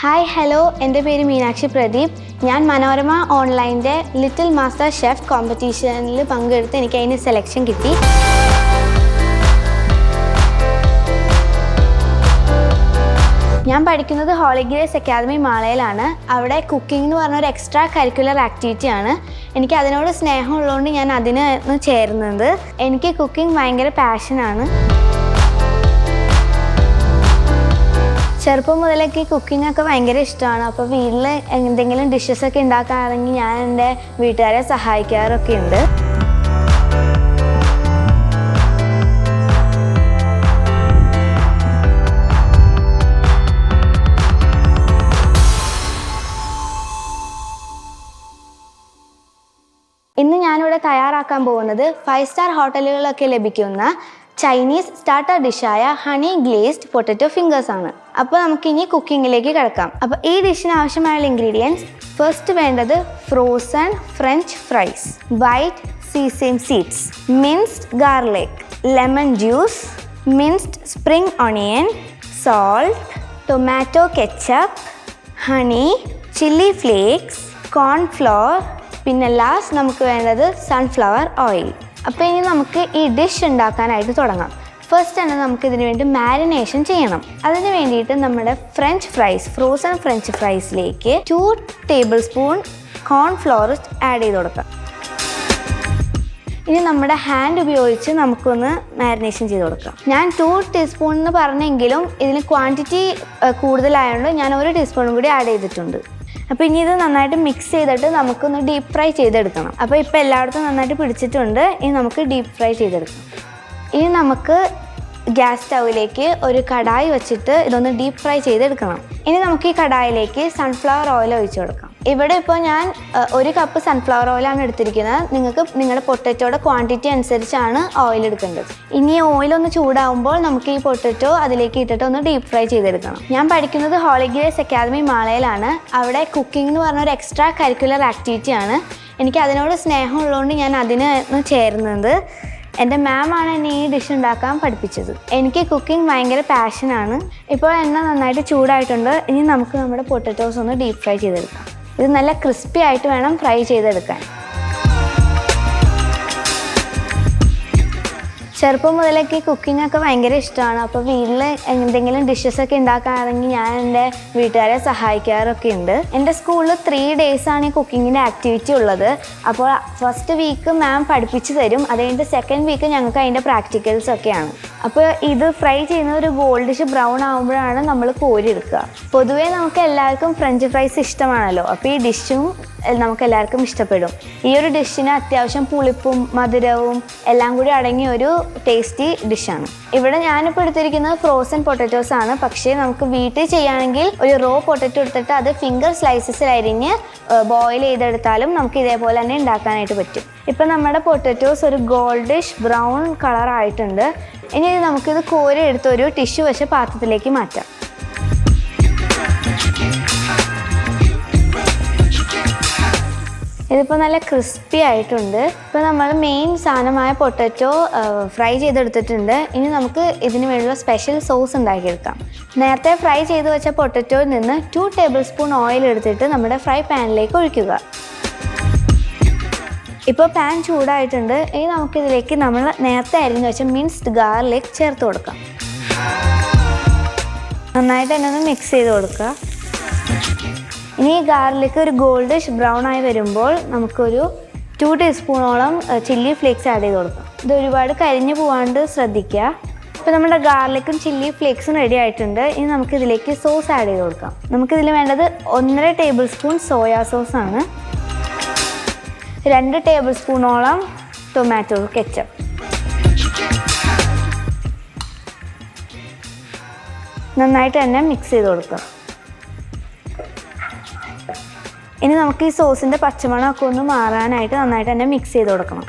Hi hello എന്റെ പേര് മീനാക്ഷി പ്രദീപ്. ഞാൻ മനോരമ ഓൺലൈന്റെ ലിറ്റിൽ മാസ്റ്റർ ഷെഫ് കോമ്പറ്റീഷനിൽ പങ്കെടുത്ത് എനിക്ക് അതിന് സെലക്ഷൻ കിട്ടി. ഞാൻ പഠിക്കുന്നത് ഹോളിഗ്രേസ് അക്കാദമി മാളയിലാണ്. അവിടെ കുക്കിംഗ് എന്ന് പറഞ്ഞ ഒരു എക്സ്ട്രാ കരിക്കുലർ ആക്ടിവിറ്റി ആണ്. എനിക്ക് അതിനോട് സ്നേഹമുള്ളതുകൊണ്ട് ഞാൻ അതിന് ചേരുന്നത് എനിക്ക് കുക്കിംഗ് ഭയങ്കര പാഷനാണ് ചെറുപ്പം മുതലൊക്കെ കുക്കിംഗ് ഒക്കെ ഭയങ്കര ഇഷ്ടമാണ്. അപ്പോൾ വീട്ടിൽ എന്തെങ്കിലും ഡിഷസ് ഒക്കെ ഉണ്ടാക്കുകയാണെങ്കിൽ ഞാൻ എന്റെ വീട്ടുകാരെ സഹായിക്കാറൊക്കെ ഉണ്ട്. ഇന്ന് ഞാനിവിടെ തയ്യാറാക്കാൻ പോകുന്നത് ഫൈവ് സ്റ്റാർ ഹോട്ടലുകളൊക്കെ ലഭിക്കുന്ന ചൈനീസ് സ്റ്റാർട്ടർ ഡിഷായ ഹണി ഗ്ലേസ്ഡ് പൊട്ടറ്റോ ഫിംഗേഴ്സ് ആണ്. അപ്പോൾ നമുക്കിനി കുക്കിങ്ങിലേക്ക് കിടക്കാം. അപ്പോൾ ഈ ഡിഷിന് ആവശ്യമായുള്ള ഇൻഗ്രീഡിയൻസ് ഫസ്റ്റ് വേണ്ടത് frozen French fries white sesame seeds minced garlic lemon juice minced spring onion salt tomato ketchup honey chilli flakes cornflour പിന്നെ ലാസ്റ്റ് നമുക്ക് വേണ്ടത് സൺഫ്ലവർ ഓയിൽ അപ്പോൾ ഇനി നമുക്ക് ഈ ഡിഷ് ഉണ്ടാക്കാനായിട്ട് തുടങ്ങാം. ഫസ്റ്റ് തന്നെ നമുക്ക് ഇതിന് വേണ്ടി മാരിനേഷൻ ചെയ്യണം. അതിന് വേണ്ടിയിട്ട് നമ്മുടെ ഫ്രഞ്ച് ഫ്രൈസ് ഫ്രോസൺ ഫ്രഞ്ച് ഫ്രൈസിലേക്ക് two tablespoon cornflour add ചെയ്ത് കൊടുക്കാം. ഇനി നമ്മുടെ ഹാൻഡ് ഉപയോഗിച്ച് നമുക്കൊന്ന് മാരിനേഷൻ ചെയ്ത് കൊടുക്കാം. ഞാൻ ടു ടീസ്പൂൺ എന്ന് പറഞ്ഞെങ്കിലും ഇതിന് ക്വാണ്ടിറ്റി കൂടുതലായതുകൊണ്ട് ഞാൻ ഒരു ടീസ്പൂണും കൂടി ആഡ് ചെയ്തിട്ടുണ്ട്. അപ്പോൾ ഇനി ഇത് നന്നായിട്ട് മിക്സ് ചെയ്തിട്ട് നമുക്കൊന്ന് ഡീപ്പ് ഫ്രൈ ചെയ്തെടുക്കണം. അപ്പോൾ ഇപ്പോൾ എല്ലായിടത്തും നന്നായിട്ട് പിടിച്ചിട്ടുണ്ട്. ഇനി നമുക്ക് ഡീപ്പ് ഫ്രൈ ചെയ്തെടുക്കാം. ഇനി നമുക്ക് ഗ്യാസ് സ്റ്റൗവിലേക്ക് ഒരു കടായി വെച്ചിട്ട് ഇതൊന്ന് ഡീപ്പ് ഫ്രൈ ചെയ്തെടുക്കണം. ഇനി നമുക്ക് ഈ കടായിലേക്ക് സൺഫ്ലവർ ഓയിൽ ഒഴിച്ചു കൊടുക്കാം. ഇവിടെ ഇപ്പോൾ ഞാൻ ഒരു കപ്പ് സൺഫ്ലവർ ഓയിലാണ് എടുത്തിരിക്കുന്നത്. നിങ്ങൾക്ക് നിങ്ങളുടെ പൊട്ടറ്റോയുടെ ക്വാണ്ടിറ്റി അനുസരിച്ചാണ് ഓയിൽ എടുക്കേണ്ടത്. ഇനി ഓയിൽ ഒന്ന് ചൂടാവുമ്പോൾ നമുക്ക് ഈ പൊട്ടറ്റോ അതിലേക്ക് ഇട്ടിട്ട് ഒന്ന് ഡീപ്പ് ഫ്രൈ ചെയ്തെടുക്കണം. ഞാൻ പഠിക്കുന്നത് ഹോളിഗ്രേസ് അക്കാദമി മാളയിലാണ്. അവിടെ കുക്കിംഗ് എന്ന് പറഞ്ഞ ഒരു എക്സ്ട്രാ കരിക്കുലർ ആക്ടിവിറ്റി ആണ്. എനിക്ക് അതിനോട് സ്നേഹമുള്ളതുകൊണ്ട് ഞാൻ അതിന് ചേരുന്നത് എന്റെ മാം ആണ് എന്നെ ഈ ഡിഷ് ഉണ്ടാക്കാൻ പഠിപ്പിച്ചത്. എനിക്ക് കുക്കിംഗ് ഭയങ്കര പാഷനാണ് ഇപ്പോൾ എണ്ണ നന്നായിട്ട് ചൂടായിട്ടുണ്ട്. ഇനി നമുക്ക് നമ്മുടെ പൊട്ടറ്റോസ് ഒന്ന് ഡീപ്പ് ഫ്രൈ ചെയ്തെടുക്കാം. ഇത് നല്ല ക്രിസ്പി ആയിട്ട് വേണം ഫ്രൈ ചെയ്തെടുക്കാൻ. ചെറുപ്പം മുതലൊക്കെ കുക്കിംഗ് ഒക്കെ ഭയങ്കര ഇഷ്ടമാണ്. അപ്പോൾ വീട്ടിൽ എന്തെങ്കിലും ഡിഷസ് ഒക്കെ ഉണ്ടാക്കുകയാണെങ്കിൽ ഞാൻ എന്റെ വീട്ടുകാരെ സഹായിക്കാറൊക്കെ ഉണ്ട്. എന്റെ സ്കൂളിൽ ത്രീ ഡേയ്സ് ആണ് ഈ കുക്കിങ്ങിന്റെ ആക്ടിവിറ്റി ഉള്ളത്. അപ്പോൾ ഫസ്റ്റ് വീക്ക് മാം പഠിപ്പിച്ചു തരും. അത് കഴിഞ്ഞിട്ട് സെക്കൻഡ് വീക്ക് ഞങ്ങൾക്ക് അതിന്റെ പ്രാക്ടിക്കൽസ് ഒക്കെയാണ്. അപ്പോൾ ഇത് ഫ്രൈ ചെയ്യുന്ന ഒരു ഗോൾഡിഷ് ബ്രൗൺ ആകുമ്പോഴാണ് നമ്മൾ കോരി എടുക്കുക. പൊതുവേ നമുക്ക് എല്ലാവർക്കും ഫ്രഞ്ച് ഫ്രൈസ് ഇഷ്ടമാണല്ലോ. അപ്പോൾ ഈ ഡിഷും നമുക്ക് എല്ലാവർക്കും ഇഷ്ടപ്പെടും. ഈ ഒരു ഡിഷിന് അത്യാവശ്യം പുളിപ്പും മധുരവും എല്ലാം കൂടി അടങ്ങിയ ഒരു ടേസ്റ്റി ഡിഷാണ് ഇവിടെ ഞാനിപ്പോൾ എടുത്തിരിക്കുന്നത് ഫ്രോസൺ പൊട്ടറ്റോസ് ആണ്. പക്ഷേ നമുക്ക് വീട്ടിൽ ചെയ്യുകയാണെങ്കിൽ ഒരു റോ പൊട്ടറ്റോ എടുത്തിട്ട് അത് ഫിംഗർ സ്ലൈസസിൽ അരിഞ്ഞ് ബോയിൽ ചെയ്തെടുത്താലും നമുക്ക് ഇതേപോലെ തന്നെ ഉണ്ടാക്കാനായിട്ട് പറ്റും. ഇപ്പം നമ്മുടെ പൊട്ടറ്റോസ് ഒരു ഗോൾഡിഷ് ബ്രൗൺ കളറായിട്ടുണ്ട് ഇനി നമുക്കിത് കോരി എടുത്ത് ഒരു ടിഷ്യൂ വെച്ച് പാത്രത്തിലേക്ക് മാറ്റാം. ഇതിപ്പോൾ നല്ല ക്രിസ്പി ആയിട്ടുണ്ട്. ഇപ്പോൾ നമ്മൾ മെയിൻ സാധനമായ പൊട്ടറ്റോ ഫ്രൈ ചെയ്തെടുത്തിട്ടുണ്ട്. ഇനി നമുക്ക് ഇതിന് വേണ്ടിയുള്ള സ്പെഷ്യൽ സോസ് ഉണ്ടാക്കിയെടുക്കാം. നേരത്തെ ഫ്രൈ ചെയ്ത് വെച്ച പൊട്ടറ്റോയിൽ നിന്ന് ടു ടേബിൾ സ്പൂൺ ഓയിൽ എടുത്തിട്ട് നമ്മുടെ ഫ്രൈ പാനിലേക്ക് ഒഴിക്കുക. ഇപ്പോൾ പാൻ ചൂടായിട്ടുണ്ട്. ഇനി നമുക്കിതിലേക്ക് നമ്മൾ നേരത്തെ അരിഞ്ഞ് വെച്ച മിൻസ്ഡ് ഗാർലിക് ചേർത്ത് കൊടുക്കാം. നന്നായിട്ട് തന്നെ ഒന്ന് മിക്സ് ചെയ്ത് കൊടുക്കുക. ഇനി ഗാർലിക് ഒരു ഗോൾഡിഷ് ബ്രൗൺ ആയി വരുമ്പോൾ നമുക്കൊരു ടു ടീസ്പൂണോളം ചില്ലി ഫ്ലേക്സ് ആഡ് ചെയ്ത് കൊടുക്കാം. ഇത് ഒരുപാട് കരിഞ്ഞു പോവാണ്ട് ശ്രദ്ധിക്കുക. ഇപ്പോൾ നമ്മുടെ ഗാർലിക്കും ചില്ലി ഫ്ലേക്സും റെഡി ആയിട്ടുണ്ട്. ഇനി നമുക്ക് ഇതിലേക്ക് സോസ് ആഡ് ചെയ്ത് കൊടുക്കാം. നമുക്കിതിൽ വേണ്ടത് ഒന്നര ടേബിൾ സ്പൂൺ സോയാ സോസ് ആണ്. രണ്ട് ടേബിൾ സ്പൂണോളം ടൊമാറ്റോ കെച്ചപ്പ്. നന്നായിട്ട് തന്നെ മിക്സ് ചെയ്ത് കൊടുക്കുക ഇനി നമുക്ക് ഈ സോസിന്റെ പച്ചമണമൊക്കെ ഒന്ന് മാറാനായിട്ട് നന്നായിട്ട് തന്നെ മിക്സ് ചെയ്ത് കൊടുക്കണം.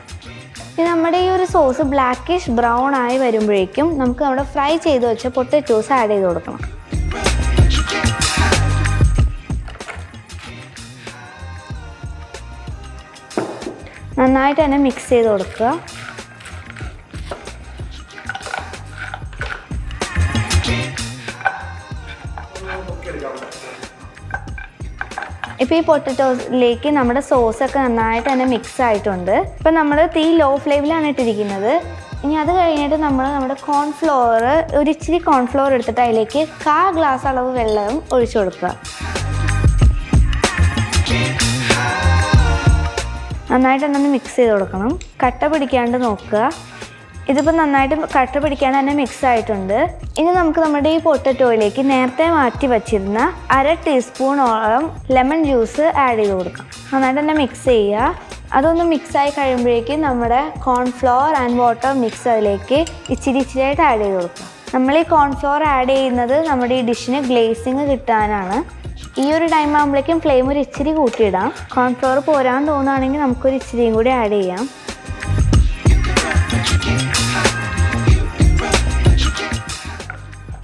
ഇനി നമ്മുടെ ഈ ഒരു സോസ് ബ്ലാക്കിഷ് ബ്രൗൺ ആയി വരുമ്പോഴേക്കും നമുക്ക് നമ്മുടെ ഫ്രൈ ചെയ്ത് വെച്ച പൊട്ടറ്റോസ് ആഡ് ചെയ്ത് കൊടുക്കണം. നന്നായിട്ട് തന്നെ മിക്സ് ചെയ്ത് കൊടുക്കുക. ഇപ്പോൾ ഈ പൊട്ടറ്റോസിലേക്ക് നമ്മുടെ സോസൊക്കെ നന്നായിട്ട് തന്നെ മിക്സ് ആയിട്ടുണ്ട്. ഇപ്പം നമ്മൾ തീ ലോ ഫ്ലെയിമിലാണ് ഇട്ടിരിക്കുന്നത്. ഇനി അത് കഴിഞ്ഞിട്ട് നമ്മൾ നമ്മുടെ കോൺഫ്ലോർ ഒരു ഇച്ചിരി കോൺഫ്ലോർ എടുത്തിട്ട് അതിലേക്ക് കാ ഗ്ലാസ് അളവ് വെള്ളവും ഒഴിച്ചു കൊടുക്കുക. നന്നായിട്ട് തന്നെ മിക്സ് ചെയ്ത് കൊടുക്കണം. കട്ട പിടിക്കാണ്ട് നോക്കുക. ഇതിപ്പോൾ നന്നായിട്ട് കട്ട പിടിക്കാൻ തന്നെ മിക്സ് ആയിട്ടുണ്ട്. ഇനി നമുക്ക് നമ്മുടെ ഈ പൊട്ടറ്റോയിലേക്ക് നേരത്തെ മാറ്റി വച്ചിരുന്ന അര ടീസ്പൂണോളം ലെമൺ ജ്യൂസ് ആഡ് ചെയ്ത് കൊടുക്കാം. നന്നായിട്ട് തന്നെ മിക്സ് ചെയ്യുക. അതൊന്ന് മിക്സ് ആയി കഴിയുമ്പോഴേക്കും നമ്മുടെ കോൺഫ്ലോർ ആൻഡ് വാട്ടർ മിക്സ് അതിലേക്ക് ഇച്ചിരി ഇച്ചിരിയായിട്ട് ആഡ് ചെയ്ത് കൊടുക്കുക. നമ്മൾ ഈ കോൺഫ്ലോർ ആഡ് ചെയ്യുന്നത് നമ്മുടെ ഈ ഡിഷിന് ഗ്ലേസിങ് കിട്ടാനാണ്. ഈ ഒരു ടൈം ആകുമ്പോഴേക്കും ഫ്ലെയിം ഒരു ഇച്ചിരി കൂട്ടിയിടാം. കോൺഫ്ലവർ പോരാൻ തോന്നുകയാണെങ്കിൽ നമുക്കൊരു ഇച്ചിരിയും കൂടി ആഡ് ചെയ്യാം.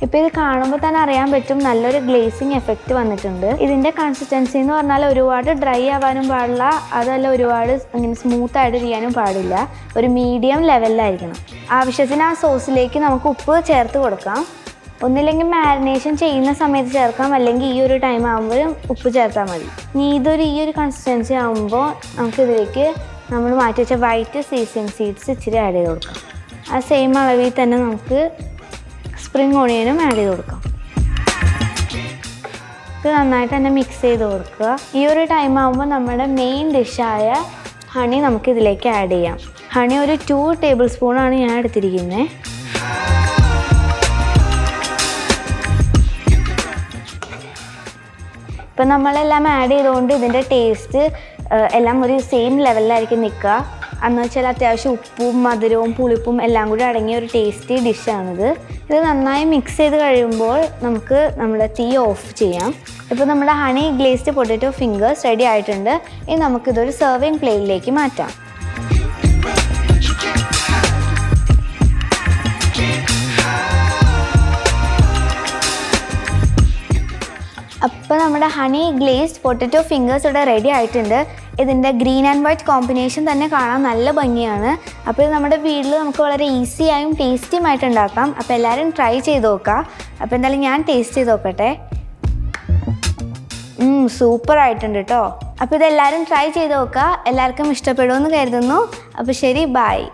ഇപ്പോൾ ഇത് കാണുമ്പോൾ തന്നെ അറിയാൻ പറ്റും നല്ലൊരു ഗ്ലേസിങ് എഫക്റ്റ് വന്നിട്ടുണ്ട്. ഇതിന്റെ കൺസിസ്റ്റൻസി എന്ന് പറഞ്ഞാൽ ഒരുപാട് ഡ്രൈ ആവാനും പാടില്ല അതല്ല ഒരുപാട് ഇങ്ങനെ സ്മൂത്ത് ആയിട്ട് ചെയ്യാനും പാടില്ല. ഒരു മീഡിയം ലെവലിലായിരിക്കണം ആവശ്യത്തിന് ആ സോസിലേക്ക് നമുക്ക് ഉപ്പ് ചേർത്ത് കൊടുക്കാം. ഒന്നില്ലെങ്കിൽ മാരിനേഷൻ ചെയ്യുന്ന സമയത്ത് ചേർക്കാം അല്ലെങ്കിൽ ഈ ഒരു ടൈം ആകുമ്പോഴും ഉപ്പ് ചേർത്താൽ മതി. ഇനി ഇതൊരു ഈ ഒരു കൺസിസ്റ്റൻസി ആകുമ്പോൾ നമുക്കിതിലേക്ക് നമ്മൾ മാറ്റി വെച്ച വൈറ്റ് സീസൺ സീഡ്സ് ഇച്ചിരി ആഡ് ചെയ്ത് കൊടുക്കാം. ആ സെയിം അളവിൽ തന്നെ നമുക്ക് സ്പ്രിംഗ് ഓണിയനും ആഡ് ചെയ്ത് കൊടുക്കാം. ഇത് നന്നായിട്ട് തന്നെ മിക്സ് ചെയ്ത് കൊടുക്കുക. ഈ ഒരു ടൈം ആകുമ്പോൾ നമ്മുടെ മെയിൻ ഡിഷായ ഹണി നമുക്ക് ഇതിലേക്ക് ആഡ് ചെയ്യാം. ഹണി ഒരു ടു ടേബിൾ സ്പൂണാണ് ഞാൻ എടുത്തിരിക്കുന്നത് ഇപ്പം നമ്മളെല്ലാം ആഡ് ചെയ്തുകൊണ്ട് ഇതിന്റെ ടേസ്റ്റ് എല്ലാം ഒരു സെയിം ലെവലിലായിരിക്കും നിൽക്കുക എന്ന് വെച്ചാൽ അത്യാവശ്യം ഉപ്പും മധുരവും പുളിപ്പും എല്ലാം കൂടി അടങ്ങിയ ഒരു ടേസ്റ്റി ഡിഷാണിത് ഇത് നന്നായി മിക്സ് ചെയ്ത് കഴിയുമ്പോൾ നമുക്ക് നമ്മുടെ തീ ഓഫ് ചെയ്യാം. ഇപ്പോൾ നമ്മുടെ honey glazed potato fingers ready ആയിട്ടുണ്ട്. ഇനി നമുക്കിതൊരു സെർവിങ് പ്ലേറ്റിലേക്ക് മാറ്റാം. അപ്പോൾ നമ്മുടെ ഹണി ഗ്ലേസ്ഡ് പൊട്ടറ്റോ ഫിംഗേഴ്സ് ഇവിടെ റെഡി ആയിട്ടുണ്ട്. ഇതിന്റെ ഗ്രീൻ ആൻഡ് വൈറ്റ് കോമ്പിനേഷൻ തന്നെ കാണാൻ നല്ല ഭംഗിയാണ്. അപ്പോൾ ഇത് നമ്മുടെ വീട്ടിൽ നമുക്ക് വളരെ ഈസിയായും ടേസ്റ്റിയുമായിട്ട് ഉണ്ടാക്കാം. അപ്പോൾ എല്ലാവരും ട്രൈ ചെയ്ത് നോക്കുക അപ്പോൾ എന്തായാലും ഞാൻ ടേസ്റ്റ് ചെയ്ത് നോക്കട്ടെ. സൂപ്പർ ആയിട്ടുണ്ട് കേട്ടോ അപ്പോൾ ഇതെല്ലാവരും ട്രൈ ചെയ്ത് നോക്കുക എല്ലാവർക്കും ഇഷ്ടപ്പെടുമെന്ന് കരുതുന്നു. അപ്പോൾ ശരി ബായ്